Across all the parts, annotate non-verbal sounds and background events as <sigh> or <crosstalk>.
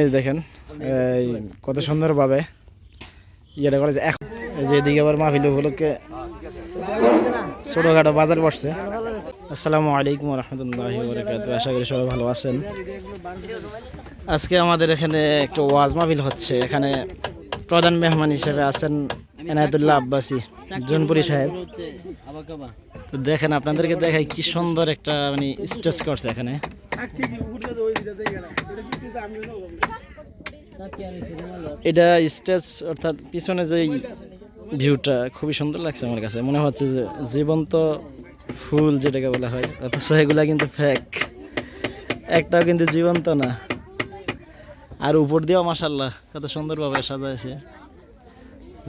এই দেখেন, এই কত সুন্দরভাবে ইয়েটা করেছে এখন যে এদিকে আবার মাহফিল উপলক্ষে ছোটোখাটো বাজার বসছে। আসসালামু আলাইকুম রহমতুল্লাহ আশা করি সবাই ভালো আছেন। আজকে আমাদের এখানে একটু ওয়াজ মাহফিল হচ্ছে। এখানে প্রধান মেহমান হিসেবে আছেন এনায়তুল্লাহ আব্বাসী, জুনপুরি সাহেব। তো দেখেন, আপনাদেরকে দেখাই কি সুন্দর একটা মানে স্টেজ করছে এখানে। এটা স্টেজ অর্থাৎ পিছনে যেই ভিউটা, খুবই সুন্দর লাগছে আমার কাছে। মনে হচ্ছে যে জীবন্ত ফুল, যেটাকে বলা হয়। অথচ এগুলা কিন্তু ফ্যাক একটাও কিন্তু জীবন্ত না। আর উপর দিয়েও মাসাল্লাহ কত সুন্দরভাবে সাজাইছে।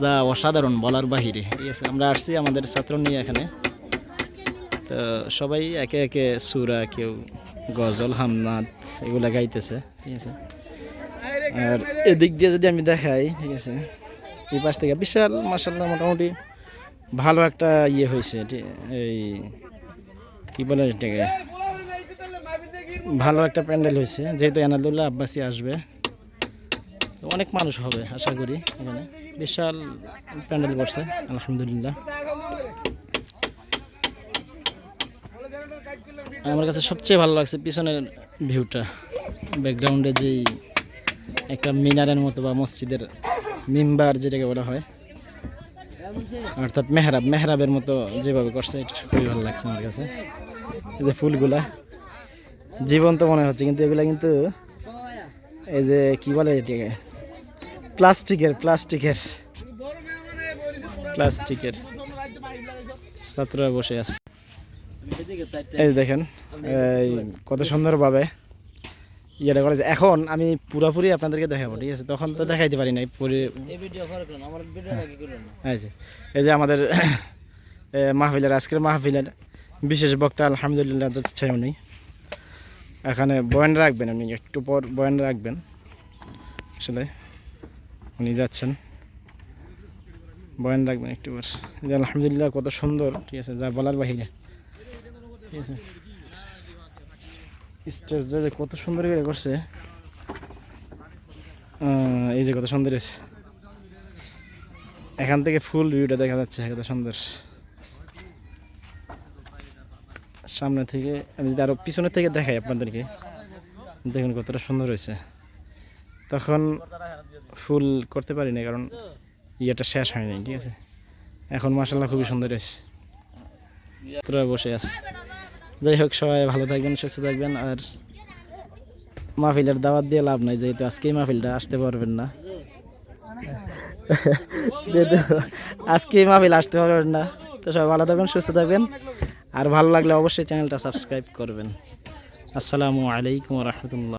যা অসাধারণ বলার বাহিরে। ঠিক আছে, আমরা আসছি আমাদের ছাত্র নিয়ে এখানে। তো সবাই একে একে সুরা, কেউ গজল হামনাদ এগুলা গাইতেছে, ঠিক আছে? আর এদিক দিয়ে যদি আমি দেখাই, ঠিক আছে? এই পাশ থেকে বিশাল মাসাল্লাহ মোটামুটি ভালো একটা ইয়ে হয়েছে এই কি বলে এটাকে? ভালো একটা প্যান্ডেল হয়েছে, যেহেতু এনাদুল্লাহ আব্বাসী আসবে অনেক মানুষ হবে, আশা করি, এখানে। বিশাল প্যান্ডেল করছে, আলহামদুলিল্লাহ। আমার কাছে সবচেয়ে ভালো লাগছে পিছনের ভিউটা ব্যাকগ্রাউন্ডে যেই একটা মিনারের মতো বা মসজিদের মিম্বার যেটাকে বলা হয়। অর্থাৎ মেহরাব, মেহরাবের মতো যেভাবে করছে খুবই ভালো লাগছে আমার কাছে। এই যে ফুলগুলা, জীবন্ত মনে হচ্ছে, কিন্তু এগুলা কিন্তু এই যে কি বলে এটাকে? প্লাস্টিকের প্লাস্টিকের প্লাস্টিকের। ছাত্ররা বসে আছে। এই যে দেখেন এই কত সুন্দরভাবে ইয়েটা করেছে এখন আমি পুরোপুরি আপনাদেরকে দেখাবো ঠিক আছে? তখন তো দেখাইতে পারি নাই পুরি এই যে আমাদের মাহফিলের আজকের মাহফিলের বিশেষ বক্তা আলহামদুলিল্লাহ উনি। এখানে বয়ান রাখবেন আপনি একটু পর বয়ান রাখবেন। আসলে উনি যাচ্ছেন। বয়ান রাখবেন একটু পর। আলহামদুলিল্লাহ কত সুন্দর ঠিক আছে? যা বলার বাহিরে। ঠিক আছে। স্টেজ যে কত সুন্দর করে করছে। এই যে কত সুন্দর। এখান থেকে ফুল ভিউটা দেখা যাচ্ছে, কত সুন্দর। সামনে থেকে, আমি যদি আরও পিছনের থেকে দেখাই আপনাদেরকে, দেখুন কতটা সুন্দর হয়েছে। তখন ফুল করতে পারি না কারণ ইয়েটা শেষ হয়নি, ঠিক আছে। এখন মাসাল্লাহ খুবই সুন্দর হয়েছে তোরা বসে আছে। যাই হোক সবাই ভালো থাকবেন সুস্থ থাকবেন আর মাহফিলের দাওয়াত দিয়ে লাভ নাই যেহেতু আজকেই মাহফিলটা আসতে পারবেন না। <laughs> যেহেতু আজকেই মাহফিল আসতে পারবেন না তো সবাই ভালো থাকবেন সুস্থ থাকবেন আর ভালো লাগলে অবশ্যই চ্যানেলটা সাবস্ক্রাইব করবেন। আসসালামু আলাইকুম রহমতুল্লাহ।